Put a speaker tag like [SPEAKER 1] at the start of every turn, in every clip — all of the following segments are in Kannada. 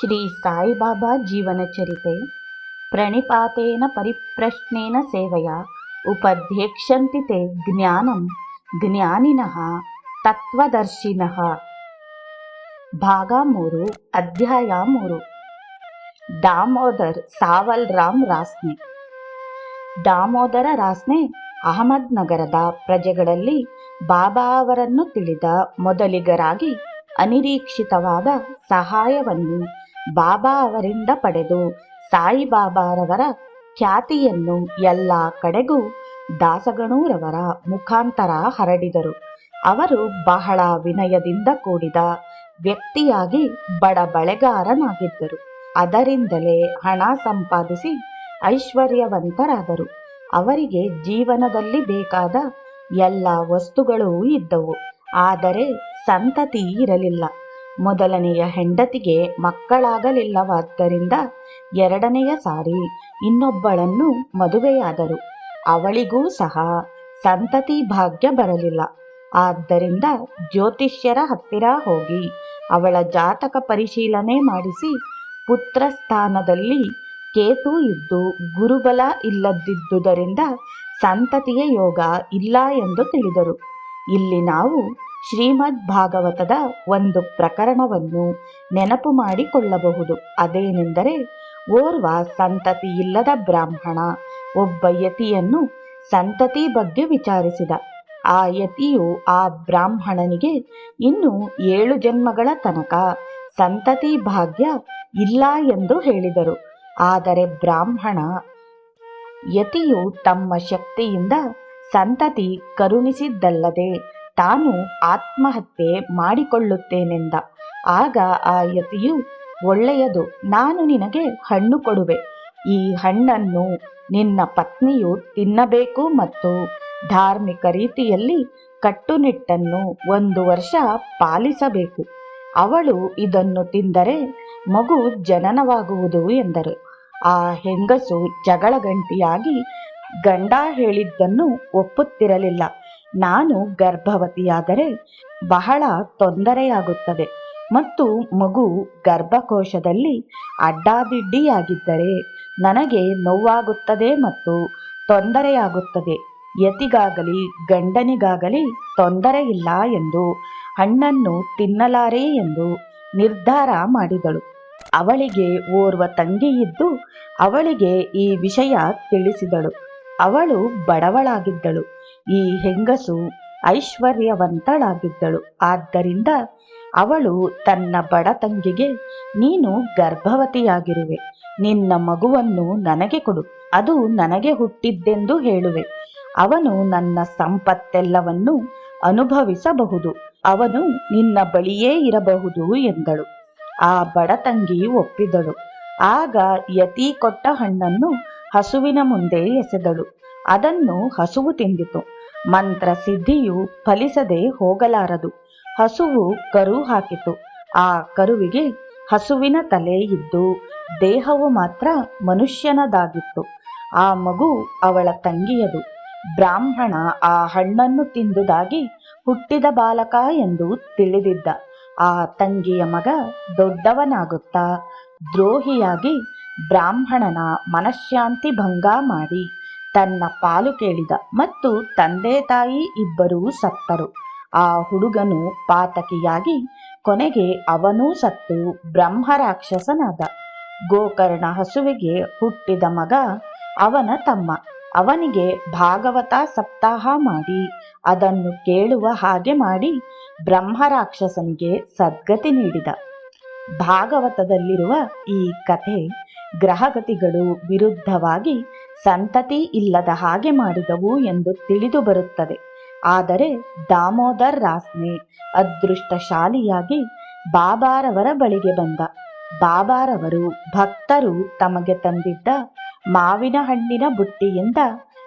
[SPEAKER 1] ಶ್ರೀ ಸಾಯಿಬಾಬಾ ಜೀವನ ಚರಿತೆ. ಪ್ರಣಿಪಾತೇನ ಪರಿಪ್ರಶ್ನೇನ ಸೇವೆಯ ಉಪಧ್ಯೇಕ್ಷಂತಿ ತೇ ಜ್ಞಾನಂ, ಜ್ಞಾನಿನಃ, ತತ್ವದರ್ಶಿನಃ. ಭಾಗ ಮೂರು, ಅಧ್ಯಾಯ ಮೂರು. ದಾಮೋದರ್ ಸಾವಲ್ ರಾಮ್ ರಾಸ್ನೆ ದಾಮೋದರ ರಾಸ್ನೆ ಅಹಮದ್ ನಗರದ ಪ್ರಜೆಗಳಲ್ಲಿ ಬಾಬಾ ಅವರನ್ನು ತಿಳಿದ ಮೊದಲಿಗರಾಗಿ ಅನಿರೀಕ್ಷಿತವಾದ ಸಹಾಯವನ್ನು ಬಾಬಾ ಅವರಿಂದ ಪಡೆದು ಸಾಯಿಬಾಬಾರವರ ಖ್ಯಾತಿಯನ್ನು ಎಲ್ಲ ಕಡೆಗೂ ದಾಸಗಣೂರವರ ಮುಖಾಂತರ ಹರಡಿದರು. ಅವರು ಬಹಳ ವಿನಯದಿಂದ ಕೂಡಿದ ವ್ಯಕ್ತಿಯಾಗಿ ಬಡ ಬಳೆಗಾರನಾಗಿದ್ದರು. ಅದರಿಂದಲೇ ಹಣ ಸಂಪಾದಿಸಿ ಐಶ್ವರ್ಯವಂತರಾದರು. ಅವರಿಗೆ ಜೀವನದಲ್ಲಿ ಬೇಕಾದ ಎಲ್ಲ ವಸ್ತುಗಳೂ ಇದ್ದವು. ಆದರೆ ಸಂತತಿ ಇರಲಿಲ್ಲ. ಮೊದಲನೆಯ ಹೆಂಡತಿಗೆ ಮಕ್ಕಳಾಗಲಿಲ್ಲವಾದ್ದರಿಂದ ಎರಡನೆಯ ಸಾರಿ ಇನ್ನೊಬ್ಬಳನ್ನು ಮದುವೆಯಾದರು. ಅವಳಿಗೂ ಸಹ ಸಂತತಿ ಭಾಗ್ಯ ಬರಲಿಲ್ಲ. ಆದ್ದರಿಂದ ಜ್ಯೋತಿಷ್ಯರ ಹತ್ತಿರ ಹೋಗಿ ಅವಳ ಜಾತಕ ಪರಿಶೀಲನೆ ಮಾಡಿಸಿ ಪುತ್ರ ಸ್ಥಾನದಲ್ಲಿ ಕೇತು ಇದ್ದು ಗುರುಬಲ ಇಲ್ಲದಿದ್ದುದರಿಂದ ಸಂತತಿಯ ಯೋಗ ಇಲ್ಲ ಎಂದು ತಿಳಿದರು. ಇಲ್ಲಿ ನಾವು ಶ್ರೀಮದ್ ಭಾಗವತದ ಒಂದು ಪ್ರಕರಣವನ್ನು ನೆನಪು ಮಾಡಿಕೊಳ್ಳಬಹುದು. ಅದೇನೆಂದರೆ, ಓರ್ವ ಸಂತತಿ ಇಲ್ಲದ ಬ್ರಾಹ್ಮಣ ಒಬ್ಬ ಯತಿಯನ್ನು ಸಂತತಿ ಬಗ್ಗೆ ವಿಚಾರಿಸಿದ. ಆ ಯತಿಯು ಆ ಬ್ರಾಹ್ಮಣನಿಗೆ ಇನ್ನು ಏಳು ಜನ್ಮಗಳ ತನಕ ಸಂತತಿ ಭಾಗ್ಯ ಇಲ್ಲ ಎಂದು ಹೇಳಿದರು. ಆದರೆ ಬ್ರಾಹ್ಮಣ ಯತಿಯು ತಮ್ಮ ಶಕ್ತಿಯಿಂದ ಸಂತತಿ ಕರುಣಿಸಿದ್ದಲ್ಲದೆ ತಾನು ಆತ್ಮಹತ್ಯೆ ಮಾಡಿಕೊಳ್ಳುತ್ತೇನೆಂದ. ಆಗ ಆ ಯತಿಯು, ಒಳ್ಳೆಯದು, ನಾನು ನಿನಗೆ ಹಣ್ಣು ಕೊಡುವೆ. ಈ ಹಣ್ಣನ್ನು ನಿನ್ನ ಪತ್ನಿಯು ತಿನ್ನಬೇಕು ಮತ್ತು ಧಾರ್ಮಿಕ ರೀತಿಯಲ್ಲಿ ಕಟ್ಟುನಿಟ್ಟನ್ನು ಒಂದು ವರ್ಷ ಪಾಲಿಸಬೇಕು. ಅವಳು ಇದನ್ನು ತಿಂದರೆ ಮಗು ಜನನವಾಗುವುದು ಎಂದರು. ಆ ಹೆಂಗಸು ಜಗಳ ಗಂಟಿಯಾಗಿ ಗಂಡ ಹೇಳಿದ್ದನ್ನು ಒಪ್ಪುತ್ತಿರಲಿಲ್ಲ. ನಾನು ಗರ್ಭವತಿಯಾದರೆ ಬಹಳ ತೊಂದರೆಯಾಗುತ್ತದೆ ಮತ್ತು ಮಗು ಗರ್ಭಕೋಶದಲ್ಲಿ ಅಡ್ಡಾದಿಡ್ಡಿಯಾಗಿದ್ದರೆ ನನಗೆ ನೋವಾಗುತ್ತದೆ ಮತ್ತು ತೊಂದರೆಯಾಗುತ್ತದೆ. ಯತಿಗಾಗಲಿ, ಗಂಡನಿಗಾಗಲಿ ತೊಂದರೆಯಿಲ್ಲ ಎಂದು ಹಣ್ಣನ್ನು ತಿನ್ನಲಾರೆ ಎಂದು ನಿರ್ಧಾರ ಮಾಡಿದಳು. ಅವಳಿಗೆ ಓರ್ವ ತಂಗಿಯಿದ್ದು ಅವಳಿಗೆ ಈ ವಿಷಯ ತಿಳಿಸಿದಳು. ಅವಳು ಬಡವಳಾಗಿದ್ದಳು. ಈ ಹೆಂಗಸು ಐಶ್ವರ್ಯವಂತಳಾಗಿದ್ದಳು. ಆದ್ದರಿಂದ ಅವಳು ತನ್ನ ಬಡ ತಂಗಿಗೆ ನೀನು ಗರ್ಭವತಿಯಾಗಿರುವೆ. ನಿನ್ನ ಮಗುವನ್ನು ನನಗೆ ಕೊಡು. ಅದು ನನಗೆ ಹುಟ್ಟಿದ್ದೆಂದು ಹೇಳುವೆ. ಅವನು ನನ್ನ ಸಂಪತ್ತೆಲ್ಲವನ್ನು ಅನುಭವಿಸಬಹುದು. ಅವನು ನಿನ್ನ ಬಳಿಯೇ ಇರಬಹುದು ಎಂದಳು. ಆ ಬಡತಂಗಿ ಒಪ್ಪಿದಳು. ಆಗ ಯತಿ ಕೊಟ್ಟ ಹಣ್ಣನ್ನು ಹಸುವಿನ ಮುಂದೆ ಎಸೆದಳು. ಅದನ್ನು ಹಸುವು ತಿಂದಿತು. ಮಂತ್ರ ಸಿದ್ಧಿಯು ಫಲಿಸದೆ ಹೋಗಲಾರದು. ಹಸುವು ಕರು ಹಾಕಿತು. ಆ ಕರುವಿಗೆ ಹಸುವಿನ ತಲೆ ಇದ್ದು ದೇಹವು ಮಾತ್ರ ಮನುಷ್ಯನದಾಗಿತ್ತು. ಆ ಮಗು ಅವಳ ತಂಗಿಯದು. ಬ್ರಾಹ್ಮಣ ಆ ಹಣ್ಣನ್ನು ತಿಂದುದಾಗಿ ಹುಟ್ಟಿದ ಬಾಲಕ ಎಂದು ತಿಳಿದಿದ್ದ. ಆ ತಂಗಿಯ ಮಗ ದೊಡ್ಡವನಾಗುತ್ತಾ ದ್ರೋಹಿಯಾಗಿ ಬ್ರಾಹ್ಮಣನ ಮನಃಶಾಂತಿ ಭಂಗ ಮಾಡಿ ತನ್ನ ಪಾಲು ಕೇಳಿದ ಮತ್ತು ತಂದೆ ತಾಯಿ ಇಬ್ಬರೂ ಸತ್ತರು. ಆ ಹುಡುಗನು ಪಾತಕಿಯಾಗಿ ಕೊನೆಗೆ ಅವನೂ ಸತ್ತು ಬ್ರಹ್ಮರಾಕ್ಷಸನಾದ ಗೋಕರ್ಣ ಹಸುವಿಗೆ ಹುಟ್ಟಿದ ಮಗ ಅವನ ತಮ್ಮ. ಅವನಿಗೆ ಭಾಗವತ ಸಪ್ತಾಹ ಮಾಡಿ ಅದನ್ನು ಕೇಳುವ ಹಾಗೆ ಮಾಡಿ ಬ್ರಹ್ಮರಾಕ್ಷಸನಿಗೆ ಸದ್ಗತಿ ನೀಡಿದ. ಭಾಗವತದಲ್ಲಿರುವ ಈ ಕಥೆ ಗ್ರಹಗತಿಗಳು ವಿರುದ್ಧವಾಗಿ ಸಂತತಿ ಇಲ್ಲದ ಹಾಗೆ ಮಾಡಿದವು ಎಂದು ತಿಳಿದು ಬರುತ್ತದೆ. ಆದರೆ ದಾಮೋದರ್ ರಾಸ್ನೆ ಅದೃಷ್ಟಶಾಲಿಯಾಗಿ ಬಾಬಾರವರ ಬಳಿಗೆ ಬಂದ. ಬಾಬಾರವರು ಭಕ್ತರು ತಮಗೆ ತಂದಿದ್ದ ಮಾವಿನ ಹಣ್ಣಿನ ಬುಟ್ಟಿಯಿಂದ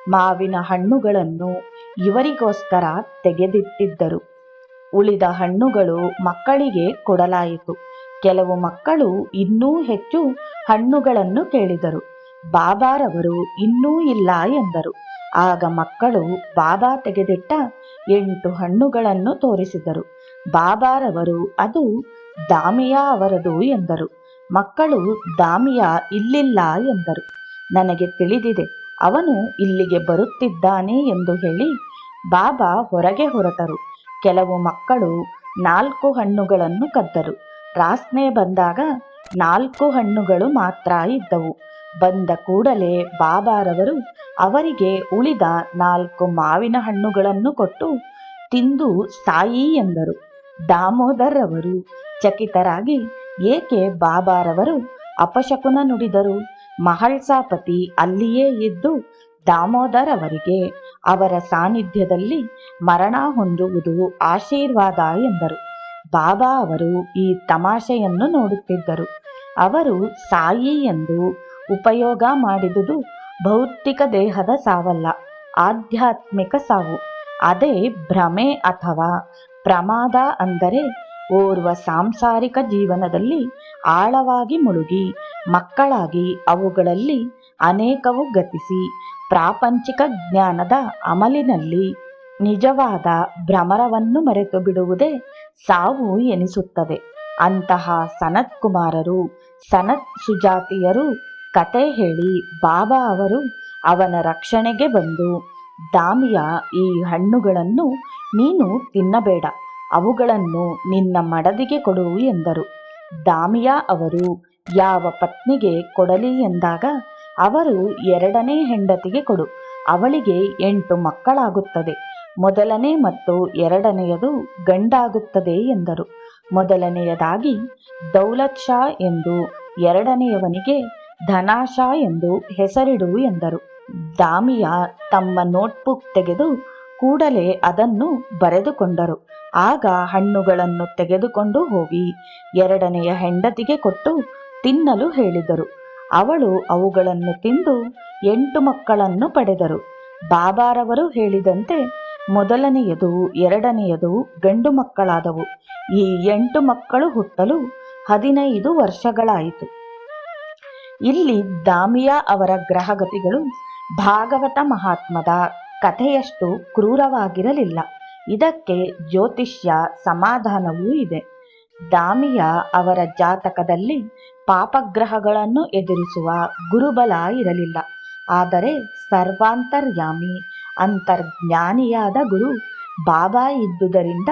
[SPEAKER 1] ಮಾವಿನ ಹಣ್ಣುಗಳನ್ನು ಇವರಿಗೋಸ್ಕರ ತೆಗೆದಿಟ್ಟಿದ್ದರು. ಉಳಿದ ಹಣ್ಣುಗಳು ಮಕ್ಕಳಿಗೆ ಕೊಡಲಾಯಿತು. ಕೆಲವು ಮಕ್ಕಳು ಇನ್ನೂ ಹೆಚ್ಚು ಹಣ್ಣುಗಳನ್ನು ಕೇಳಿದರು. ಬಾಬಾರವರು ಇನ್ನೂ ಇಲ್ಲ ಎಂದರು. ಆಗ ಮಕ್ಕಳು ಬಾಬಾ ತೆಗೆದಿಟ್ಟ ಎಂಟು ಹಣ್ಣುಗಳನ್ನು ತೋರಿಸಿದರು. ಬಾಬಾರವರು, ಅದು ದಾಮಿಯಾ ಅವರದು ಎಂದರು. ಮಕ್ಕಳು, ದಾಮಿಯಾ ಇಲ್ಲಿಲ್ಲ ಎಂದರು. ನನಗೆ ತಿಳಿದಿದೆ, ಅವನು ಇಲ್ಲಿಗೆ ಬರುತ್ತಿದ್ದಾನೆ ಎಂದು ಹೇಳಿ ಬಾಬಾ ಹೊರಗೆ ಹೊರಟರು. ಕೆಲವು ಮಕ್ಕಳು ನಾಲ್ಕು ಹಣ್ಣುಗಳನ್ನು ಕದ್ದರು. ರಾಸ್ನೆ ಬಂದಾಗ ನಾಲ್ಕು ಹಣ್ಣುಗಳು ಮಾತ್ರ ಇದ್ದವು. ಬಂದ ಕೂಡಲೇ ಬಾಬಾರವರು ಅವರಿಗೆ ಉಳಿದ ನಾಲ್ಕು ಮಾವಿನ ಹಣ್ಣುಗಳನ್ನು ಕೊಟ್ಟು ತಿಂದು ಸಾಯಿ ಎಂದರು. ದಾಮೋದರ್ ಅವರು ಚಕಿತರಾಗಿ, ಏಕೆ ಬಾಬಾರವರು ಅಪಶಕುನ ನುಡಿದರು? ಮಹಳ್ಸಾಪತಿ ಅಲ್ಲಿಯೇ ಇದ್ದು ದಾಮೋದರ್ ಅವರಿಗೆ ಅವರ ಸಾನ್ನಿಧ್ಯದಲ್ಲಿ ಮರಣ ಹೊಂದುವುದು ಆಶೀರ್ವಾದ ಎಂದರು. ಬಾಬಾ ಅವರು ಈ ತಮಾಷೆಯನ್ನು ನೋಡುತ್ತಿದ್ದರು. ಅವರು ಸಾಯಿ ಎಂದು ಉಪಯೋಗ ಮಾಡಿದುದು ಭೌತಿಕ ದೇಹದ ಸಾವಲ್ಲ, ಆಧ್ಯಾತ್ಮಿಕ ಸಾವು. ಅದೇ ಭ್ರಮೆ ಅಥವಾ ಪ್ರಮಾದ ಅಂದರೆ ಓರ್ವ ಸಾಂಸಾರಿಕ ಜೀವನದಲ್ಲಿ ಆಳವಾಗಿ ಮುಳುಗಿ, ಮಕ್ಕಳಾಗಿ ಅವುಗಳಲ್ಲಿ ಅನೇಕವು ಗತಿಸಿ ಪ್ರಾಪಂಚಿಕ ಜ್ಞಾನದ ಅಮಲಿನಲ್ಲಿ ನಿಜವಾದ ಭ್ರಮರವನ್ನು ಮರೆತು ಬಿಡುವುದೇ ಸಾವು ಎನಿಸುತ್ತದೆ. ಅಂತಹ ಸನತ್ ಕುಮಾರರು ಸನತ್ ಸುಜಾತಿಯರು ಕತೆ ಹೇಳಿ ಬಾಬಾ ಅವರು ಅವನ ರಕ್ಷಣೆಗೆ ಬಂದು, ದಾಮಿಯ, ಈ ಹಣ್ಣುಗಳನ್ನು ನೀನು ತಿನ್ನಬೇಡ, ಅವುಗಳನ್ನು ನಿನ್ನ ಮಡದಿಗೆ ಕೊಡು ಎಂದರು. ದಾಮಿಯ ಅವರು, ಯಾವ ಪತ್ನಿಗೆ ಕೊಡಲಿ ಎಂದಾಗ, ಅವರು ಎರಡನೇ ಹೆಂಡತಿಗೆ ಕೊಡು, ಅವಳಿಗೆ ಎಂಟು ಮಕ್ಕಳಾಗುತ್ತದೆ. ಮೊದಲನೇ ಮತ್ತು ಎರಡನೆಯದು ಗಂಡಾಗುತ್ತದೆ ಎಂದರು. ಮೊದಲನೆಯದಾಗಿ, ದೌಲತ್ ಶಾ ಎಂದು ಎರಡನೆಯವನಿಗೆ ಧನಾಶಾ ಎಂದು ಹೆಸರಿಡು ಎಂದರು. ದಾಮಿಯಾ ತಮ್ಮ ನೋಟ್ಬುಕ್ ತೆಗೆದು ಕೂಡಲೇ ಅದನ್ನು ಬರೆದುಕೊಂಡರು. ಆಗ ಹಣ್ಣುಗಳನ್ನು ತೆಗೆದುಕೊಂಡು ಹೋಗಿ ಎರಡನೆಯ ಹೆಂಡತಿಗೆ ಕೊಟ್ಟು ತಿನ್ನಲು ಹೇಳಿದರು. ಅವಳು ಅವುಗಳನ್ನು ತಿಂದು ಎಂಟು ಮಕ್ಕಳನ್ನು ಪಡೆದರು. ಬಾಬಾರವರು ಹೇಳಿದಂತೆ ಮೊದಲನೆಯದು, ಎರಡನೆಯದು ಗಂಡು ಮಕ್ಕಳಾದವು. ಈ ಎಂಟು ಮಕ್ಕಳು ಹುಟ್ಟಲು ಹದಿನೈದು ವರ್ಷಗಳಾಯಿತು. ಇಲ್ಲಿ ದಾಮಿಯಾ ಅವರ ಗ್ರಹಗತಿಗಳು ಭಾಗವತ ಮಹಾತ್ಮದ ಕಥೆಯಷ್ಟು ಕ್ರೂರವಾಗಿರಲಿಲ್ಲ. ಇದಕ್ಕೆ ಜ್ಯೋತಿಷ್ಯ ಸಮಾಧಾನವೂ ಇದೆ. ದಾಮಿಯಾ ಅವರ ಜಾತಕದಲ್ಲಿ ಪಾಪಗ್ರಹಗಳನ್ನು ಎದುರಿಸುವ ಗುರುಬಲ ಇರಲಿಲ್ಲ. ಆದರೆ ಸರ್ವಾಂತರ್ಯಾಮಿ ಅಂತರ್ಜ್ಞಾನಿಯಾದ ಗುರು ಬಾಬಾ ಇದ್ದುದರಿಂದ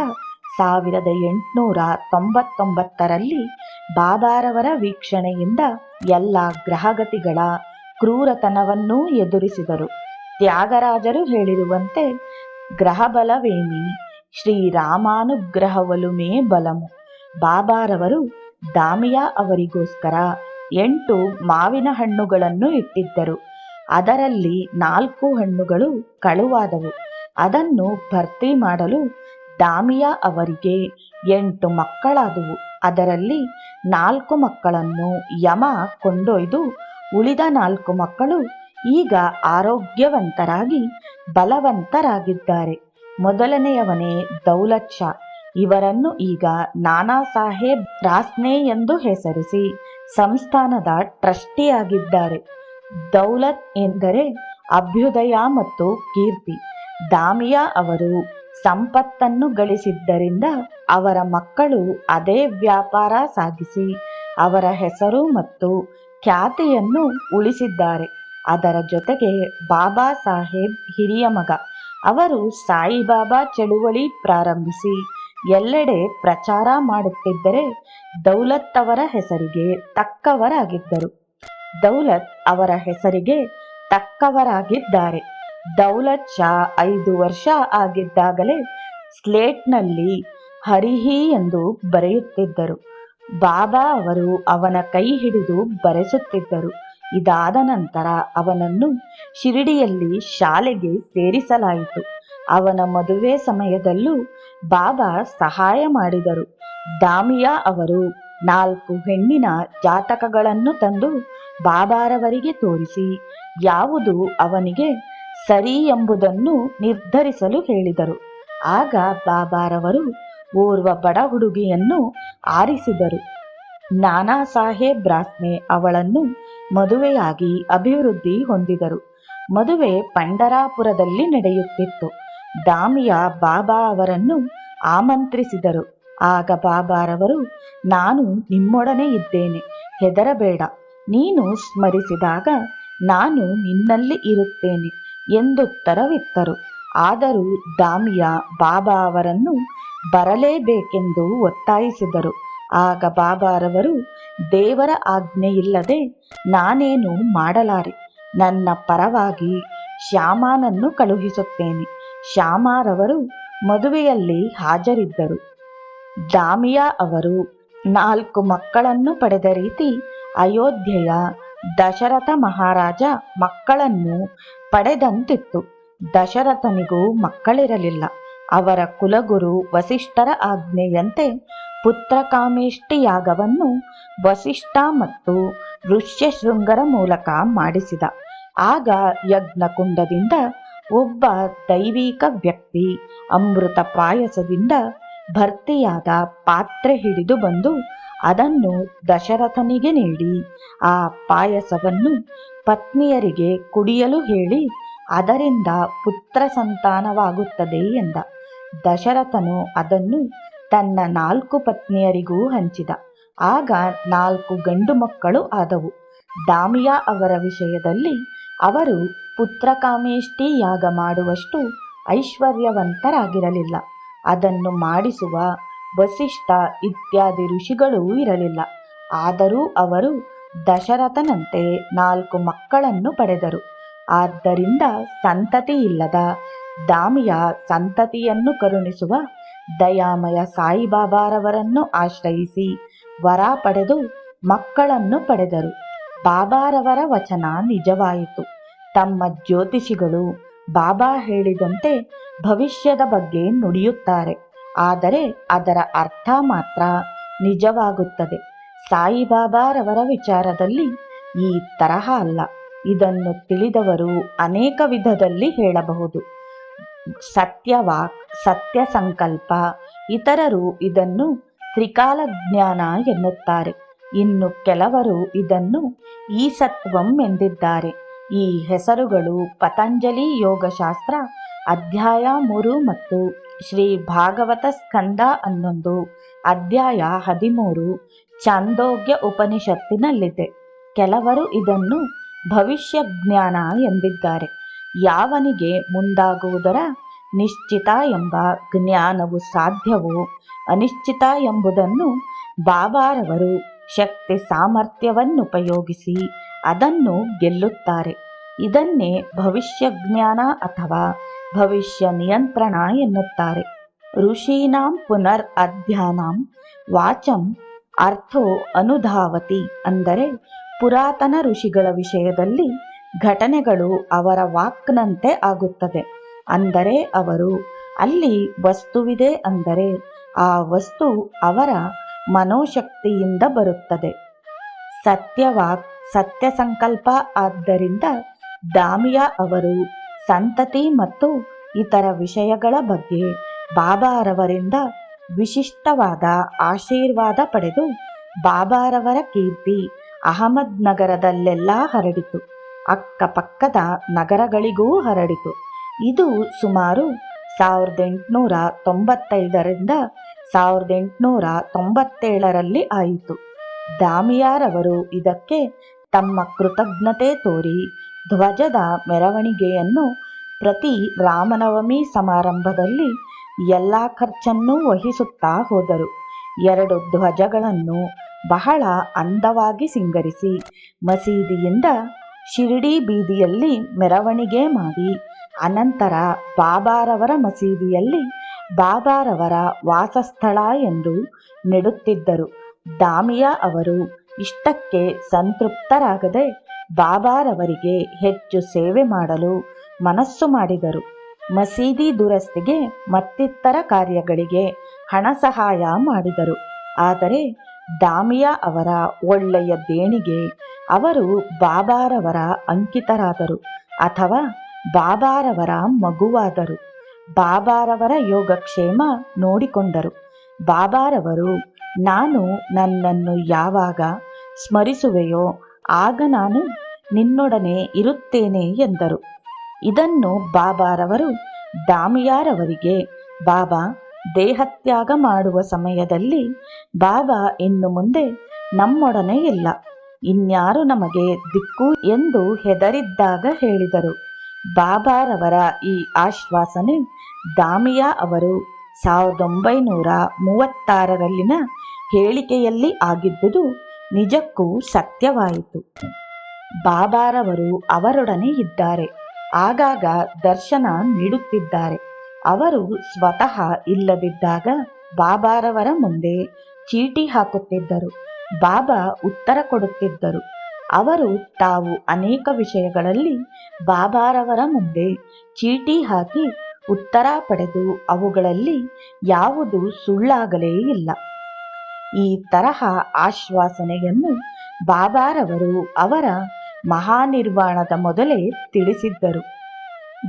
[SPEAKER 1] ಸಾವಿರದ ಎಂಟುನೂರ ತೊಂಬತ್ತೊಂಬತ್ತರಲ್ಲಿ ಬಾಬಾರವರ ವೀಕ್ಷಣೆಯಿಂದ ಎಲ್ಲ ಗ್ರಹಗತಿಗಳ ಕ್ರೂರತನವನ್ನೂ ಎದುರಿಸಿದರು. ತ್ಯಾಗರಾಜರು ಹೇಳಿರುವಂತೆ ಗ್ರಹಬಲವೇಮಿ, ಶ್ರೀರಾಮಾನುಗ್ರಹವಲುಮೇ ಬಲಮು. ಬಾಬಾರವರು ದಾಮಿಯಾ ಅವರಿಗೋಸ್ಕರ ಎಂಟು ಮಾವಿನ ಹಣ್ಣುಗಳನ್ನು ಇಟ್ಟಿದ್ದರು. ಅದರಲ್ಲಿ ನಾಲ್ಕು ಹಣ್ಣುಗಳು ಕಳುವಾದವು. ಅದನ್ನು ಭರ್ತಿ ಮಾಡಲು ದಾಮಿಯಾ ಅವರಿಗೆ ಎಂಟು ಮಕ್ಕಳಾದವು. ಅದರಲ್ಲಿ ನಾಲ್ಕು ಮಕ್ಕಳನ್ನು ಯಮ ಕೊಂಡೊಯ್ದು, ಉಳಿದ ನಾಲ್ಕು ಮಕ್ಕಳು ಈಗ ಆರೋಗ್ಯವಂತರಾಗಿ ಬಲವಂತರಾಗಿದ್ದಾರೆ. ಮೊದಲನೆಯವನೇ ದೌಲತ್ ಶಾ ಇವರನ್ನು ಈಗ ನಾನಾ ಸಾಹೇಬ್ ರಾಸ್ನೆ ಎಂದು ಹೆಸರಿಸಿ ಸಂಸ್ಥಾನದ ಟ್ರಸ್ಟಿಯಾಗಿದ್ದಾರೆ. ದೌಲತ್ ಎಂದರೆ ಅಭ್ಯುದಯ ಮತ್ತು ಕೀರ್ತಿ. ದಾಮಿಯಾ ಅವರು ಸಂಪತ್ತನ್ನು ಗಳಿಸಿದ್ದರಿಂದ ಅವರ ಮಕ್ಕಳು ಅದೇ ವ್ಯಾಪಾರ ಸಾಗಿಸಿ ಅವರ ಹೆಸರು ಮತ್ತು ಖ್ಯಾತಿಯನ್ನು ಉಳಿಸಿದ್ದಾರೆ. ಅದರ ಜೊತೆಗೆ ಬಾಬಾ ಸಾಹೇಬ್ ಹಿರಿಯ ಮಗ. ಅವರು ಸಾಯಿಬಾಬಾ ಚಳುವಳಿ ಪ್ರಾರಂಭಿಸಿ ಎಲ್ಲೆಡೆ ಪ್ರಚಾರ ಮಾಡುತ್ತಿದ್ದರೆ ದೌಲತ್ ಅವರ ಹೆಸರಿಗೆ ತಕ್ಕವರಾಗಿದ್ದರು. ದೌಲತ್ ಅವರ ಹೆಸರಿಗೆ ತಕ್ಕವರಾಗಿದ್ದಾರೆ. ದೌಲತ್ ಶಾ ಐದು ವರ್ಷ ಆಗಿದ್ದಾಗಲೇ ಸ್ಲೇಟ್ನಲ್ಲಿ ಹರಿಹಿ ಎಂದು ಬರೆಯುತ್ತಿದ್ದರು. ಬಾಬಾ ಅವರು ಅವನ ಕೈ ಹಿಡಿದು ಬರೆಸುತ್ತಿದ್ದರು. ಇದಾದ ನಂತರ ಅವನನ್ನು ಶಿರಡಿಯಲ್ಲಿ ಶಾಲೆಗೆ ಸೇರಿಸಲಾಯಿತು. ಅವನ ಮದುವೆ ಸಮಯದಲ್ಲೂ ಬಾಬಾ ಸಹಾಯ ಮಾಡಿದರು. ದಾಮಿಯಾ ಅವರು ನಾಲ್ಕು ಹೆಣ್ಣಿನ ಜಾತಕಗಳನ್ನು ತಂದು ಬಾಬಾರವರಿಗೆ ತೋರಿಸಿ, ಯಾವುದು ಅವನಿಗೆ ಸರಿ ಎಂಬುದನ್ನು ನಿರ್ಧರಿಸಲು ಹೇಳಿದರು. ಆಗ ಬಾಬಾರವರು ಓರ್ವ ಬಡ ಹುಡುಗಿಯನ್ನು ಆರಿಸಿದರು. ನಾನಾ ಸಾಹೇಬ್ ರಾಸ್ನೆ ಅವಳನ್ನು ಮದುವೆಯಾಗಿ ಅಭಿವೃದ್ಧಿ ಹೊಂದಿದರು. ಮದುವೆ ಪಂಡರಾಪುರದಲ್ಲಿ ನಡೆಯುತ್ತಿತ್ತು. ದಾಮಿಯ ಬಾಬಾ ಅವರನ್ನು ಆಮಂತ್ರಿಸಿದರು. ಆಗ ಬಾಬಾರವರು, ನಾನು ನಿಮ್ಮೊಡನೆ ಇದ್ದೇನೆ. ಹೆದರಬೇಡ. ನೀನು ಸ್ಮರಿಸಿದಾಗ ನಾನು ನಿನ್ನಲ್ಲಿ ಇರುತ್ತೇನೆ ಎಂದುತ್ತರವಿತ್ತರು ಆದರೂ ದಾಮಿಯ ಬಾಬಾ ಅವರನ್ನು ಬರಲೇಬೇಕೆಂದು ಒತ್ತಾಯಿಸಿದರು. ಆಗ ಬಾಬಾರವರು ದೇವರ ಆಜ್ಞೆಯಿಲ್ಲದೆ ನಾನೇನು ಮಾಡಲಾರೆ? ನನ್ನ ಪರವಾಗಿ ಶ್ಯಾಮಾನನ್ನು ಕಳುಹಿಸುತ್ತೇನೆ. ಶ್ಯಾಮಾರವರು ಮದುವೆಯಲ್ಲಿ ಹಾಜರಿದ್ದರು. ದಾಮಿಯಾ ಅವರು ನಾಲ್ಕು ಮಕ್ಕಳನ್ನು ಪಡೆದ ರೀತಿ ಅಯೋಧ್ಯೆಯ ದಶರಥ ಮಹಾರಾಜ ಮಕ್ಕಳನ್ನು ಪಡೆದಂತಿತ್ತು. ದಶರಥನಿಗೂ ಮಕ್ಕಳಿರಲಿಲ್ಲ. ಅವರ ಕುಲಗುರು ವಸಿಷ್ಠರ ಆಜ್ಞೆಯಂತೆ ಪುತ್ರಕಾಮೇಷ್ಟಿಯಾಗವನ್ನು ವಸಿಷ್ಠ ಮತ್ತು ಋಷ್ಯಶೃಂಗರ ಮೂಲಕ ಮಾಡಿಸಿದ. ಆಗ ಯಜ್ಞಕುಂಡದಿಂದ ಒಬ್ಬ ದೈವಿಕ ವ್ಯಕ್ತಿ ಅಮೃತ ಪಾಯಸದಿಂದ ಭರ್ತಿಯಾದ ಪಾತ್ರೆ ಹಿಡಿದು ಬಂದು ಅದನ್ನು ದಶರಥನಿಗೆ ನೀಡಿ, ಆ ಪಾಯಸವನ್ನು ಪತ್ನಿಯರಿಗೆ ಕುಡಿಯಲು ಹೇಳಿ, ಅದರಿಂದ ಪುತ್ರ ಸಂತಾನವಾಗುತ್ತದೆ ಎಂದ. ದಶರಥನು ಅದನ್ನು ತನ್ನ ನಾಲ್ಕು ಪತ್ನಿಯರಿಗೂ ಹಂಚಿದ. ಆಗ ನಾಲ್ಕು ಗಂಡು ಮಕ್ಕಳು ಆದವು. ದಾಮಿಯಾ ಅವರ ವಿಷಯದಲ್ಲಿ ಅವರು ಪುತ್ರಕಾಮೇಷ್ಟಿ ಯಾಗ ಮಾಡುವಷ್ಟು ಐಶ್ವರ್ಯವಂತರಾಗಿರಲಿಲ್ಲ. ಅದನ್ನು ಮಾಡಿಸುವ ವಸಿಷ್ಠ ಇತ್ಯಾದಿ ಋಷಿಗಳೂ ಇರಲಿಲ್ಲ. ಆದರೂ ಅವರು ದಶರಥನಂತೆ ನಾಲ್ಕು ಮಕ್ಕಳನ್ನು ಪಡೆದರು. ಆದ್ದರಿಂದ ಸಂತತಿ ಇಲ್ಲದ ದಾಮಿಯ ಸಂತತಿಯನ್ನು ಕರುಣಿಸುವ ದಯಾಮಯ ಸಾಯಿಬಾಬಾರವರನ್ನು ಆಶ್ರಯಿಸಿ ವರ ಪಡೆದು ಮಕ್ಕಳನ್ನು ಪಡೆದರು. ಬಾಬಾರವರ ವಚನ ನಿಜವಾಯಿತು. ತಮ್ಮ ಜ್ಯೋತಿಷಿಗಳು ಬಾಬಾ ಹೇಳಿದಂತೆ ಭವಿಷ್ಯದ ಬಗ್ಗೆ ನುಡಿಯುತ್ತಾರೆ. ಆದರೆ ಅದರ ಅರ್ಥ ಮಾತ್ರ ನಿಜವಾಗುತ್ತದೆ. ಸಾಯಿಬಾಬಾರವರ ವಿಚಾರದಲ್ಲಿ ಈ ತರಹ ಅಲ್ಲ. ಇದನ್ನು ತಿಳಿದವರು ಅನೇಕ ವಿಧದಲ್ಲಿ ಹೇಳಬಹುದು. ಸತ್ಯವಾಕ್ ಸತ್ಯ ಸಂಕಲ್ಪ ಇತರರು ಇದನ್ನು ತ್ರಿಕಾಲ ಜ್ಞಾನ ಎನ್ನುತ್ತಾರೆ. ಇನ್ನು ಕೆಲವರು ಇದನ್ನು ಈ ಸತ್ವಂ ಎಂದಿದ್ದಾರೆ. ಈ ಹೆಸರುಗಳು ಪತಂಜಲಿ ಯೋಗಶಾಸ್ತ್ರ ಅಧ್ಯಾಯ ಮೂರು ಮತ್ತು ಶ್ರೀ ಭಾಗವತ ಸ್ಕಂದ ಹನ್ನೊಂದು, ಅಧ್ಯಾಯ ಹದಿಮೂರು ಚಾಂದೋಗ್ಯ ಉಪನಿಷತ್ತಿನಲ್ಲಿದೆ. ಕೆಲವರು ಇದನ್ನು ಭವಿಷ್ಯ ಜ್ಞಾನ ಎಂದಿದ್ದಾರೆ. ಯಾವನಿಗೆ ಮುಂದಾಗುವುದರ ನಿಶ್ಚಿತ ಎಂಬ ಜ್ಞಾನವು ಸಾಧ್ಯವೋ ಅನಿಶ್ಚಿತ ಎಂಬುದನ್ನು ಬಾಬಾರವರು ಶಕ್ತಿ ಸಾಮರ್ಥ್ಯವನ್ನುಪಯೋಗಿಸಿ ಅದನ್ನು ಗೆಲ್ಲುತ್ತಾರೆ. ಇದನ್ನೇ ಭವಿಷ್ಯ ಜ್ಞಾನ ಅಥವಾ ಭವಿಷ್ಯ ನಿಯಂತ್ರಣ ಎನ್ನುತ್ತಾರೆ. ಋಷೀನಾಂ ಪುನರ್ ಅಧ್ಯಾನಾಂ ವಾಚಂ ಅರ್ಥೋ ಅನುಧಾವತಿ ಅಂದರೆ ಪುರಾತನ ಋಷಿಗಳ ವಿಷಯದಲ್ಲಿ ಘಟನೆಗಳು ಅವರ ವಾಕ್ನಂತೆ ಆಗುತ್ತದೆ. ಅಂದರೆ ಅವರು ಅಲ್ಲಿ ವಸ್ತುವಿದೆ ಅಂದರೆ ಆ ವಸ್ತು ಅವರ ಮನೋಶಕ್ತಿಯಿಂದ ಬರುತ್ತದೆ. ಸತ್ಯವಾಕ್ ಸತ್ಯ ಸಂಕಲ್ಪ ಆದ್ದರಿಂದ ದಾಮಿಯಾ ಅವರು ಸಂತತಿ ಮತ್ತು ಇತರ ವಿಷಯಗಳ ಬಗ್ಗೆ ಬಾಬಾರವರಿಂದ ವಿಶಿಷ್ಟವಾದ ಆಶೀರ್ವಾದ ಪಡೆದು ಬಾಬಾರವರ ಕೀರ್ತಿ ಅಹಮದ್ ನಗರದಲ್ಲೆಲ್ಲ ಹರಡಿತು. ಅಕ್ಕಪಕ್ಕದ ನಗರಗಳಿಗೂ ಹರಡಿತು. ಇದು ಸುಮಾರು ಸಾವಿರದ ಎಂಟುನೂರ ತೊಂಬತ್ತೈದರಿಂದ ಸಾವಿರದ ಎಂಟುನೂರ ತೊಂಬತ್ತೇಳರಲ್ಲಿ ಆಯಿತು. ದಾಮಿಯಾರವರು ಇದಕ್ಕೆ ತಮ್ಮ ಕೃತಜ್ಞತೆ ತೋರಿ ಧ್ವಜದ ಮೆರವಣಿಗೆಯನ್ನು ಪ್ರತಿ ರಾಮನವಮಿ ಸಮಾರಂಭದಲ್ಲಿ ಎಲ್ಲ ಖರ್ಚನ್ನೂ ವಹಿಸುತ್ತಾ ಹೋದರು. ಎರಡು ಧ್ವಜಗಳನ್ನು ಬಹಳ ಅಂದವಾಗಿ ಸಿಂಗರಿಸಿ ಮಸೀದಿಯಿಂದ ಶಿರಡಿ ಬೀದಿಯಲ್ಲಿ ಮೆರವಣಿಗೆ ಮಾಡಿ, ಅನಂತರ ಬಾಬಾರವರ ಮಸೀದಿಯಲ್ಲಿ ಬಾಬಾರವರ ವಾಸಸ್ಥಳ ಎಂದು ನೆಡುತ್ತಿದ್ದರು. ದಾಮಿಯಾ ಅವರು ಇಷ್ಟಕ್ಕೆ ಸಂತೃಪ್ತರಾಗದೆ ಬಾಬಾರವರಿಗೆ ಹೆಚ್ಚು ಸೇವೆ ಮಾಡಲು ಮನಸ್ಸು ಮಾಡಿದರು. ಮಸೀದಿ ದುರಸ್ತಿಗೆ ಮತ್ತಿತರ ಕಾರ್ಯಗಳಿಗೆ ಹಣ ಸಹಾಯ ಮಾಡಿದರು. ಆದರೆ ದಾಮಿಯಾ ಅವರ ಒಳ್ಳೆಯ ದೇಣಿಗೆ ಅವರು ಬಾಬಾರವರ ಅಂಕಿತರಾದರು ಅಥವಾ ಬಾಬಾರವರ ಮಗುವಾದರು. ಬಾಬಾರವರ ಯೋಗಕ್ಷೇಮ ನೋಡಿಕೊಂಡರು. ಬಾಬಾರವರು, ನಾನು ನನ್ನನ್ನು ಯಾವಾಗ ಸ್ಮರಿಸುವೆಯೋ ಆಗ ನಾನು ನಿನ್ನೊಡನೆ ಇರುತ್ತೇನೆ ಎಂದರು. ಇದನ್ನು ಬಾಬಾರವರು, ದಾಮಿಯಾರವರಿಗೆ, ಬಾಬಾ, ದೇಹತ್ಯಾಗ ಮಾಡುವ ಸಮಯದಲ್ಲಿ ಬಾಬಾ ಇನ್ನು ಮುಂದೆ ನಮ್ಮೊಡನೆ ಇಲ್ಲ. ಇನ್ಯಾರು ನಮಗೆ ದಿಕ್ಕು ಎಂದು ಹೆದರಿದ್ದಾಗ ಹೇಳಿದರು. ಬಾಬಾರವರ ಈ ಆಶ್ವಾಸನೆ ದಾಮಿಯಾ ಅವರು ಸಾವಿರದ ಒಂಬೈನೂರ ಮೂವತ್ತಾರರಲ್ಲಿನ ಹೇಳಿಕೆಯಲ್ಲಿ ಆಗಿದ್ದುದು ನಿಜಕ್ಕೂ ಸತ್ಯವಾಯಿತು. ಬಾಬಾರವರು ಅವರೊಡನೆ ಇದ್ದಾರೆ. ಆಗಾಗ ದರ್ಶನ ನೀಡುತ್ತಿದ್ದಾರೆ. ಅವರು ಸ್ವತಃ ಇಲ್ಲದಿದ್ದಾಗ ಬಾಬಾರವರ ಮುಂದೆ ಚೀಟಿ ಹಾಕುತ್ತಿದ್ದರು. ಬಾಬಾ ಉತ್ತರ ಕೊಡುತ್ತಿದ್ದರು. ಅವರು ತಾವು ಅನೇಕ ವಿಷಯಗಳಲ್ಲಿ ಬಾಬಾರವರ ಮುಂದೆ ಚೀಟಿ ಹಾಕಿ ಉತ್ತರ ಪಡೆದು ಅವುಗಳಲ್ಲಿ ಯಾವುದು ಸುಳ್ಳಾಗಲೇ ಇಲ್ಲ. ಈ ತರಹ ಆಶ್ವಾಸನೆಯನ್ನು ಬಾಬಾರವರು ಅವರ ಮಹಾನಿರ್ವಾಣದ ಮೊದಲೇ ತಿಳಿಸಿದ್ದರು.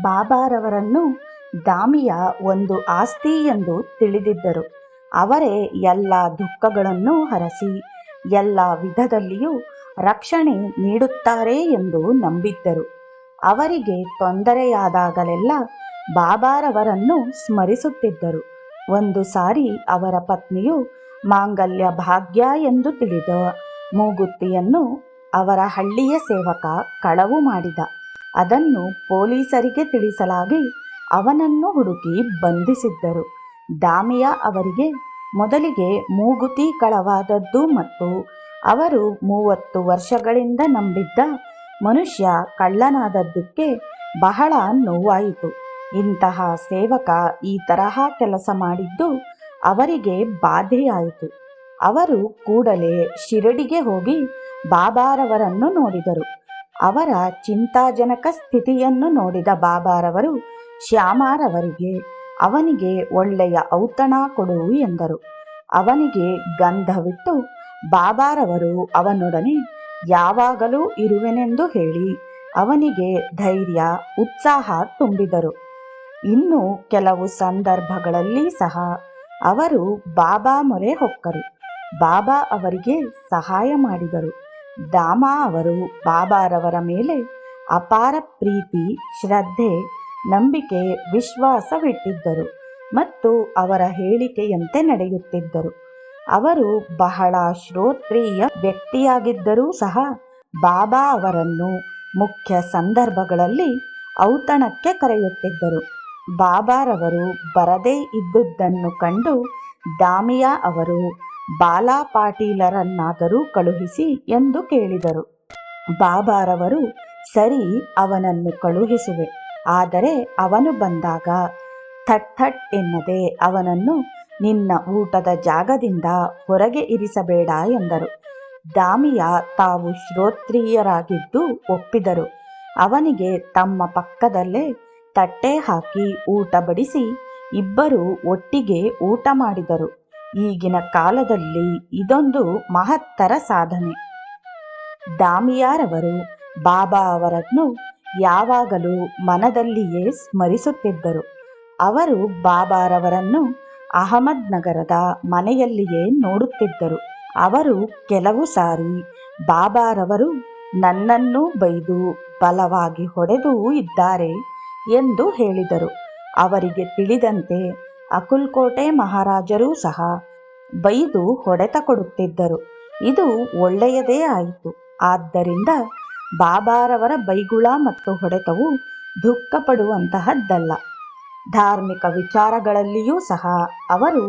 [SPEAKER 1] ಬಾಬಾರವರನ್ನು ದಾಮಿಯ ಒಂದು ಆಸ್ತಿ ಎಂದು ತಿಳಿದಿದ್ದರು. ಅವರೇ ಎಲ್ಲ ದುಃಖಗಳನ್ನು ಹರಸಿ, ಎಲ್ಲ ವಿಧದಲ್ಲಿಯೂ ರಕ್ಷಣೆ ನೀಡುತ್ತಾರೆ ಎಂದು ನಂಬಿದ್ದರು. ಅವರಿಗೆ ತೊಂದರೆಯಾದಾಗಲೆಲ್ಲ ಬಾಬಾರವರನ್ನು ಸ್ಮರಿಸುತ್ತಿದ್ದರು. ಒಂದು ಸಾರಿ ಅವರ ಪತ್ನಿಯು ಮಾಂಗಲ್ಯ ಭಾಗ್ಯ ಎಂದು ತಿಳಿದ ಮೂಗುತ್ತಿಯನ್ನು ಅವರ ಹಳ್ಳಿಯ ಸೇವಕ ಕಳವು ಮಾಡಿದ. ಅದನ್ನು ಪೊಲೀಸರಿಗೆ ತಿಳಿಸಲಾಗಿ ಅವನನ್ನು ಹುಡುಕಿ ಬಂಧಿಸಿದ್ದರು. ದಾಮಿಯ ಅವರಿಗೆ ಮೊದಲಿಗೆ ಮೂಗುತಿ ಕಳವಾದದ್ದು ಮತ್ತು ಅವರು ಮೂವತ್ತು ವರ್ಷಗಳಿಂದ ನಂಬಿದ್ದ ಮನುಷ್ಯ ಕಳ್ಳನಾದದ್ದಕ್ಕೆ ಬಹಳ ನೋವಾಯಿತು. ಇಂತಹ ಸೇವಕ ಈ ತರಹ ಕೆಲಸ ಮಾಡಿದ್ದು ಅವರಿಗೆ ಬಾಧೆಯಾಯಿತು. ಅವರು ಕೂಡಲೇ ಶಿರಡಿಗೆ ಹೋಗಿ ಬಾಬಾರವರನ್ನು ನೋಡಿದರು. ಅವರ ಚಿಂತಾಜನಕ ಸ್ಥಿತಿಯನ್ನು ನೋಡಿದ ಬಾಬಾರವರು, ಶ್ಯಾಮಾರವರಿಗೆ ಅವನಿಗೆ ಒಳ್ಳೆಯ ಔತಣ ಕೊಡು ಎಂದರು. ಅವನಿಗೆ ಗಂಧವಿಟ್ಟು, ಬಾಬಾರವರು ಅವನೊಡನೆ ಯಾವಾಗಲೂ ಇರುವೆನೆಂದು ಹೇಳಿ ಅವನಿಗೆ ಧೈರ್ಯ, ಉತ್ಸಾಹ ತುಂಬಿದರು. ಇನ್ನು ಕೆಲವು ಸಂದರ್ಭಗಳಲ್ಲಿ ಸಹ ಅವರು ಬಾಬಾ ಮೊರೆ ಹೊಕ್ಕರು. ಬಾಬಾ ಅವರಿಗೆ ಸಹಾಯ ಮಾಡಿದರು. ದಾಮಾ ಅವರು ಬಾಬಾರವರ ಮೇಲೆ ಅಪಾರ ಪ್ರೀತಿ, ಶ್ರದ್ಧೆ, ನಂಬಿಕೆ, ವಿಶ್ವಾಸವಿಟ್ಟಿದ್ದರು ಮತ್ತು ಅವರ ಹೇಳಿಕೆಯಂತೆ ನಡೆಯುತ್ತಿದ್ದರು. ಅವರು ಬಹಳ ಶ್ರೋತ್ರಿಯ ವ್ಯಕ್ತಿಯಾಗಿದ್ದರೂ ಸಹ ಬಾಬಾ ಅವರನ್ನು ಮುಖ್ಯ ಸಂದರ್ಭಗಳಲ್ಲಿ ಔತಣಕ್ಕೆ ಕರೆಯುತ್ತಿದ್ದರು. ಬಾಬಾರವರು ಬರದೇ ಇದ್ದುದನ್ನು ಕಂಡು ದಾಮಿಯಾ ಅವರು, ಬಾಲಾ ಪಾಟೀಲರನ್ನಾದರೂ ಕಳುಹಿಸಿ ಎಂದು ಕೇಳಿದರು. ಬಾಬಾರವರು, ಸರಿ, ಅವನನ್ನು ಕಳುಹಿಸುವೆ. ಆದರೆ ಅವನು ಬಂದಾಗ ಥಟ್ ಥಟ್ ಎನ್ನದೆ ಅವನನ್ನು ನಿನ್ನ ಊಟದ ಜಾಗದಿಂದ ಹೊರಗೆ ಇರಿಸಬೇಡ ಎಂದರು. ದಾಮಿಯ ತಾವು ಶ್ರೋತ್ರಿಯರಾಗಿದ್ದು ಒಪ್ಪಿದರು. ಅವನಿಗೆ ತಮ್ಮ ಪಕ್ಕದಲ್ಲೇ ತಟ್ಟೆ ಹಾಕಿ ಊಟ ಬಡಿಸಿ ಇಬ್ಬರು ಒಟ್ಟಿಗೆ ಊಟ ಮಾಡಿದರು. ಈಗಿನ ಕಾಲದಲ್ಲಿ ಇದೊಂದು ಮಹತ್ತರ ಸಾಧನೆ. ದಾಮಿಯಾರವರು ಬಾಬಾ ಅವರನ್ನು ಯಾವಾಗಲೂ ಮನದಲ್ಲಿಯೇ ಸ್ಮರಿಸುತ್ತಿದ್ದರು. ಅವರು ಬಾಬಾರವರನ್ನು ಅಹಮದ್ ನಗರದ ಮನೆಯಲ್ಲಿಯೇ ನೋಡುತ್ತಿದ್ದರು. ಅವರು ಕೆಲವು ಸಾರಿ ಬಾಬಾರವರು ನನ್ನನ್ನು ಬೈದು ಬಲವಾಗಿ ಹೊಡೆದೂ ಇದ್ದಾರೆ. ಎಂದು ಹೇಳಿದರು. ಅವರಿಗೆ ತಿಳಿದಂತೆ ಅಕುಲ್ಕೋಟೆ ಮಹಾರಾಜರೂ ಸಹ ಬೈದು ಹೊಡೆತ ಕೊಡುತ್ತಿದ್ದರು. ಇದು ಒಳ್ಳೆಯದೇ ಆಯಿತು. ಆದ್ದರಿಂದ ಬಾಬಾರವರ ಬೈಗುಳ ಮತ್ತು ಹೊಡೆತವು ದುಃಖ ಪಡುವಂತಹದ್ದಲ್ಲ ಧಾರ್ಮಿಕ ವಿಚಾರಗಳಲ್ಲಿಯೂ ಸಹ ಅವರು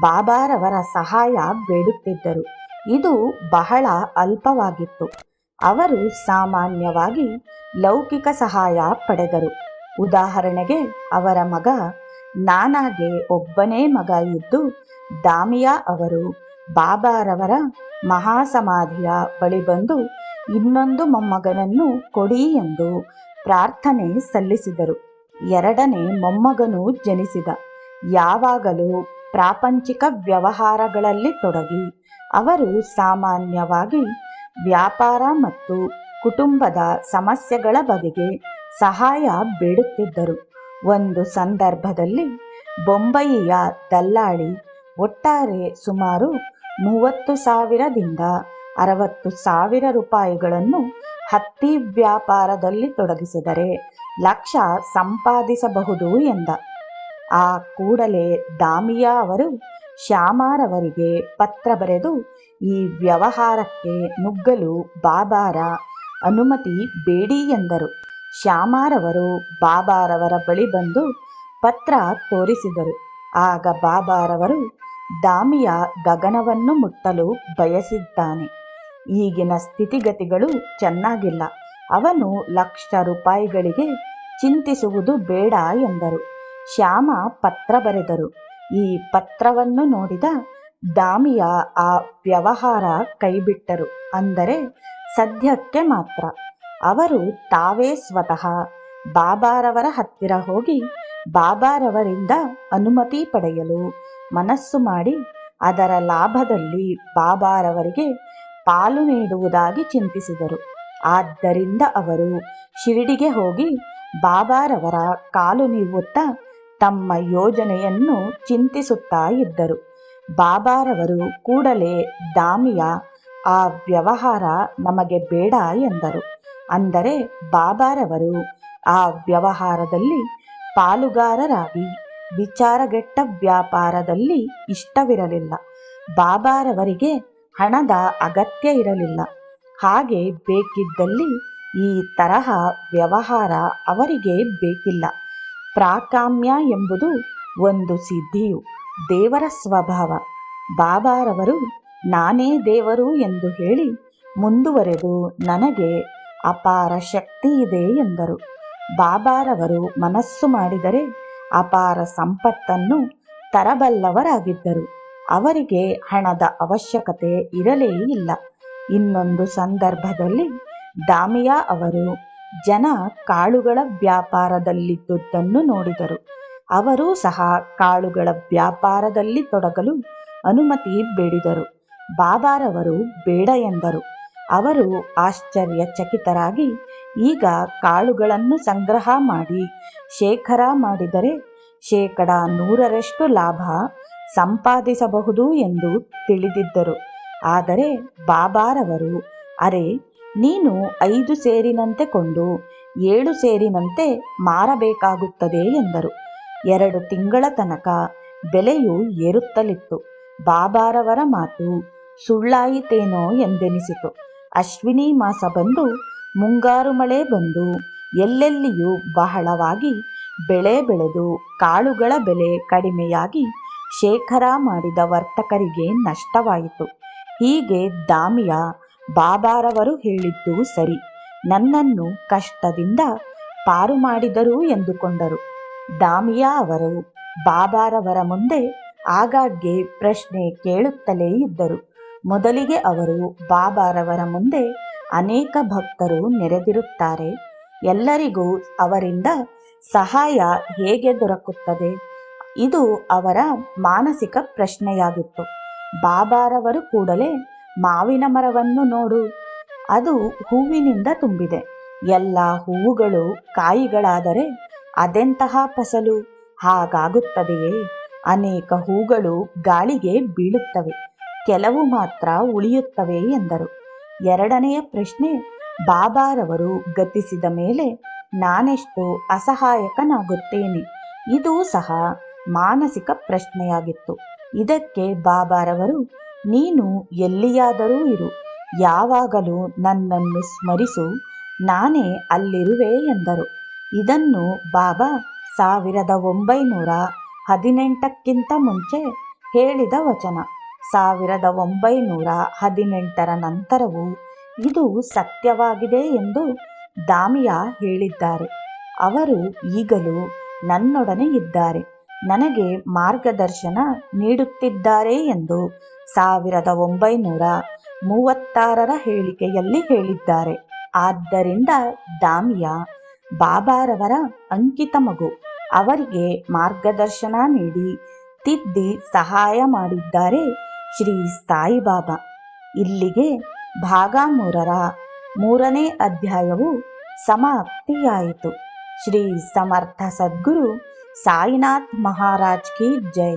[SPEAKER 1] ಬಾಬಾರವರ ಸಹಾಯ ಬೇಡುತ್ತಿದ್ದರು. ಇದು ಬಹಳ ಅಲ್ಪವಾಗಿತ್ತು. ಅವರು ಸಾಮಾನ್ಯವಾಗಿ ಲೌಕಿಕ ಸಹಾಯ ಪಡೆದರು. ಉದಾಹರಣೆಗೆ ಅವರ ಮಗ ನಾನಾಗೆ ಒಬ್ಬನೇ ಮಗ ಇದ್ದು ದಾಮಿಯಾ ಅವರು ಬಾಬಾರವರ ಮಹಾಸಮಾಧಿಯ ಬಳಿ ಬಂದು ಇನ್ನೊಂದು ಮೊಮ್ಮಗನನ್ನು ಕೊಡಿ ಎಂದು ಪ್ರಾರ್ಥನೆ ಸಲ್ಲಿಸಿದರು. ಎರಡನೇ ಮೊಮ್ಮಗನು ಜನಿಸಿದ. ಯಾವಾಗಲೂ ಪ್ರಾಪಂಚಿಕ ವ್ಯವಹಾರಗಳಲ್ಲಿ ತೊಡಗಿ ಅವರು ಸಾಮಾನ್ಯವಾಗಿ ವ್ಯಾಪಾರ ಮತ್ತು ಕುಟುಂಬದ ಸಮಸ್ಯೆಗಳ ಬಗೆಗೆ ಸಹಾಯ ಬೇಡುತ್ತಿದ್ದರು. ಒಂದು ಸಂದರ್ಭದಲ್ಲಿ ಬೊಂಬಯಿಯ ದಲ್ಲಾಳಿ ಒಟ್ಟಾರೆ ಸುಮಾರು ಮೂವತ್ತು ಸಾವಿರದಿಂದ ಅರವತ್ತು ಸಾವಿರ ರೂಪಾಯಿಗಳನ್ನು ಹತ್ತಿ ವ್ಯಾಪಾರದಲ್ಲಿ ತೊಡಗಿಸಿದರೆ ಲಕ್ಷ ಸಂಪಾದಿಸಬಹುದು ಎಂದ. ಆ ಕೂಡಲೇ ದಾಮಿಯಾ ಅವರು ಶ್ಯಾಮಾರವರಿಗೆ ಪತ್ರ ಬರೆದು, ಈ ವ್ಯವಹಾರಕ್ಕೆ ನುಗ್ಗಲು ಬಾಬಾರ ಅನುಮತಿ ಬೇಡಿ ಎಂದರು. ಶ್ಯಾಮಾರವರು ಬಾಬಾರವರ ಬಳಿ ಬಂದು ಪತ್ರ ತೋರಿಸಿದರು. ಆಗ ಬಾಬಾರವರು ದಾಮಿಯ ಗಗನವನ್ನು ಮುಟ್ಟಲು ಬಯಸಿದ್ದಾನೆ. ಈಗಿನ ಸ್ಥಿತಿಗತಿಗಳು ಚೆನ್ನಾಗಿಲ್ಲ. ಅವನು ಲಕ್ಷ ರೂಪಾಯಿಗಳಿಗೆ ಚಿಂತಿಸುವುದು ಬೇಡ ಎಂದರು. ಶ್ಯಾಮ ಪತ್ರ ಬರೆದರು. ಈ ಪತ್ರವನ್ನು ನೋಡಿದ ದಾಮಿಯ ಆ ವ್ಯವಹಾರ ಕೈಬಿಟ್ಟರು. ಅಂದರೆ ಸದ್ಯಕ್ಕೆ ಮಾತ್ರ. ಅವರು ತಾವೇ ಸ್ವತಃ. ಬಾಬಾರವರ ಹತ್ತಿರ ಹೋಗಿ ಬಾಬಾರವರಿಂದ ಅನುಮತಿ ಪಡೆಯಲು ಮನಸ್ಸು ಮಾಡಿ ಅದರ ಲಾಭದಲ್ಲಿ ಬಾಬಾರವರಿಗೆ ಪಾಲು ನೀಡುವುದಾಗಿ ಚಿಂತಿಸಿದರು. ಆದ್ದರಿಂದ ಅವರು ಶಿರಡಿಗೆ ಹೋಗಿ ಬಾಬಾರವರ ಕಾಲು ನೀವುತ್ತಾ ತಮ್ಮ ಯೋಜನೆಯನ್ನು ಚಿಂತಿಸುತ್ತಾ ಇದ್ದರು. ಬಾಬಾರವರು ಕೂಡಲೇ ದಾಮಿಯ, ಆ ವ್ಯವಹಾರ ನಮಗೆ ಬೇಡ ಎಂದರು. ಅಂದರೆ ಬಾಬಾರವರು. ಆ ವ್ಯವಹಾರದಲ್ಲಿ ಪಾಲುಗಾರರಾಗಿ, ವಿಚಾರಗೆಟ್ಟ ವ್ಯಾಪಾರದಲ್ಲಿ ಇಷ್ಟವಿರಲಿಲ್ಲ. ಬಾಬಾರವರಿಗೆ ಹಣದ ಅಗತ್ಯ ಇರಲಿಲ್ಲ. ಹಾಗೆ ಬೇಕಿದ್ದಲ್ಲಿ ಈ ತರಹ ವ್ಯವಹಾರ ಅವರಿಗೆ ಬೇಕಿಲ್ಲ. ಪ್ರಾಕಾಮ್ಯ ಎಂಬುದು ಒಂದು ಸಿದ್ಧಿಯು, ದೇವರ ಸ್ವಭಾವ. ಬಾಬಾರವರು, ನಾನೇ ದೇವರು ಎಂದು ಹೇಳಿ ಮುಂದುವರೆದು ನನಗೆ ಅಪಾರ ಶಕ್ತಿ ಇದೆ ಎಂದರು. ಬಾಬಾರವರು ಮನಸ್ಸು ಮಾಡಿದರೆ ಅಪಾರ ಸಂಪತ್ತನ್ನು ತರಬಲ್ಲವರಾಗಿದ್ದರು. ಅವರಿಗೆ ಹಣದ ಅವಶ್ಯಕತೆ ಇರಲೇ ಇಲ್ಲ. ಇನ್ನೊಂದು ಸಂದರ್ಭದಲ್ಲಿ ದಾಮಿಯಾ ಅವರು ಜನ ಕಾಳುಗಳ ವ್ಯಾಪಾರದಲ್ಲಿದ್ದುದನ್ನು ನೋಡಿದರು. ಅವರೂ ಸಹ ಕಾಳುಗಳ ವ್ಯಾಪಾರದಲ್ಲಿ ತೊಡಗಲು ಅನುಮತಿ ಬೇಡಿದರು. ಬಾಬಾರವರು ಬೇಡ ಎಂದರು. ಅವರು ಆಶ್ಚರ್ಯಚಕಿತರಾಗಿ, ಈಗ ಕಾಳುಗಳನ್ನು ಸಂಗ್ರಹ ಮಾಡಿ, ಶೇಖರ ಮಾಡಿದರೆ ಶೇಕಡ ನೂರರಷ್ಟು ಲಾಭ ಸಂಪಾದಿಸಬಹುದು ಎಂದು ತಿಳಿದಿದ್ದರು. ಆದರೆ ಬಾಬಾರವರು, ಅರೆ, ನೀನು ಐದು ಸೇರಿನಂತೆ ಕೊಂಡು, ಏಳು ಸೇರಿನಂತೆ ಮಾರಬೇಕಾಗುತ್ತದೆ ಎಂದರು. ಎರಡು ತಿಂಗಳ ತನಕ ಬೆಲೆಯು ಏರುತ್ತಲಿತ್ತು. ಬಾಬಾರವರ ಮಾತು ಸುಳ್ಳಾಯಿತೇನೋ ಎಂದೆನಿಸಿತು. ಅಶ್ವಿನಿ ಮಾಸ ಬಂದು ಮುಂಗಾರು ಮಳೆ ಬಂದು ಎಲ್ಲೆಲ್ಲಿಯೂ ಬಹಳವಾಗಿ ಬೆಳೆ ಬೆಳೆದು ಕಾಳುಗಳ ಬೆಲೆ ಕಡಿಮೆಯಾಗಿ ಶೇಖರ ಮಾಡಿದ ವರ್ತಕರಿಗೆ ನಷ್ಟವಾಯಿತು. ಹೀಗೆ ದಾಮಿಯ ಬಾಬಾರವರು ಹೇಳಿದ್ದು ಸರಿ. ನನ್ನನ್ನು ಕಷ್ಟದಿಂದ ಪಾರು ಮಾಡಿದರು ಎಂದುಕೊಂಡರು. ದಾಮಿಯಾ ಅವರು ಬಾಬಾರವರ ಮುಂದೆ ಆಗಾಗ್ಗೆ ಪ್ರಶ್ನೆ ಕೇಳುತ್ತಲೇ ಇದ್ದರು. ಮೊದಲಿಗೆ ಅವರು ಬಾಬಾರವರ ಮುಂದೆ ಅನೇಕ ಭಕ್ತರು ನೆರೆದಿರುತ್ತಾರೆ. ಎಲ್ಲರಿಗೂ ಅವರಿಂದ ಸಹಾಯ ಹೇಗೆ ದೊರಕುತ್ತದೆ? ಇದು ಅವರ ಮಾನಸಿಕ ಪ್ರಶ್ನೆಯಾಗಿತ್ತು. ಬಾಬಾರವರು ಕೂಡಲೇ ಮಾವಿನ ಮರವನ್ನು ನೋಡು. ಅದು ಹೂವಿನಿಂದ ತುಂಬಿದೆ. ಎಲ್ಲ ಹೂವುಗಳು ಕಾಯಿಗಳಾದರೆ ಅದೆಂತಹ ಫಸಲು? ಹಾಗಾಗುತ್ತದೆಯೇ? ಅನೇಕ ಹೂಗಳು ಗಾಳಿಗೆ ಬೀಳುತ್ತವೆ. ಕೆಲವು ಮಾತ್ರ ಉಳಿಯುತ್ತವೆ ಎಂದರು. ಎರಡನೆಯ ಪ್ರಶ್ನೆ, ಬಾಬಾರವರು ಗತಿಸಿದ ಮೇಲೆ ನಾನೆಷ್ಟು ಅಸಹಾಯಕನಾಗುತ್ತೇನೆ? ಇದು ಸಹ ಮಾನಸಿಕ ಪ್ರಶ್ನೆಯಾಗಿತ್ತು. ಇದಕ್ಕೆ ಬಾಬಾರವರು, ನೀನು ಎಲ್ಲಿಯಾದರೂ ಇರು. ಯಾವಾಗಲೂ ನನ್ನನ್ನು ಸ್ಮರಿಸು. ನಾನೇ ಅಲ್ಲಿರುವೆ ಎಂದರು. ಇದನ್ನು ಬಾಬಾ ಸಾವಿರದ ಒಂಬೈನೂರ ಹದಿನೆಂಟಕ್ಕಿಂತ ಮುಂಚೆ ಹೇಳಿದ ವಚನ. ಸಾವಿರದ ಒಂಬೈನೂರ ಹದಿನೆಂಟರ ನಂತರವೂ ಇದು ಸತ್ಯವಾಗಿದೆ ಎಂದು ದಾಮಿಯಾ ಹೇಳಿದ್ದಾರೆ. ಅವರು ಈಗಲೂ ನನ್ನೊಡನೆ ಇದ್ದಾರೆ. ನನಗೆ ಮಾರ್ಗದರ್ಶನ ನೀಡುತ್ತಿದ್ದಾರೆ ಎಂದು ಸಾವಿರದ ಒಂಬೈನೂರ ಮೂವತ್ತಾರರ ಹೇಳಿಕೆಯಲ್ಲಿ ಹೇಳಿದ್ದಾರೆ. ಆದ್ದರಿಂದ ದಾಮಿಯಾ ಬಾಬಾರವರ ಅಂಕಿತ ಮಗು. ಅವರಿಗೆ ಮಾರ್ಗದರ್ಶನ ನೀಡಿ ತಿದ್ದಿ ಸಹಾಯ ಮಾಡಿದ್ದಾರೆ. ಶ್ರೀ ಸಾಯಿಬಾಬಾ ಇಲ್ಲಿಗೆ ಭಾಗ ಮೂರರ ಮೂರನೇ ಅಧ್ಯಾಯವು ಸಮಾಪ್ತಿಯಾಯಿತು. ಶ್ರೀ ಸಮರ್ಥ ಸದ್ಗುರು ಸಾಯಿನಾಥ್ ಮಹಾರಾಜ್ ಕಿ ಜೈ.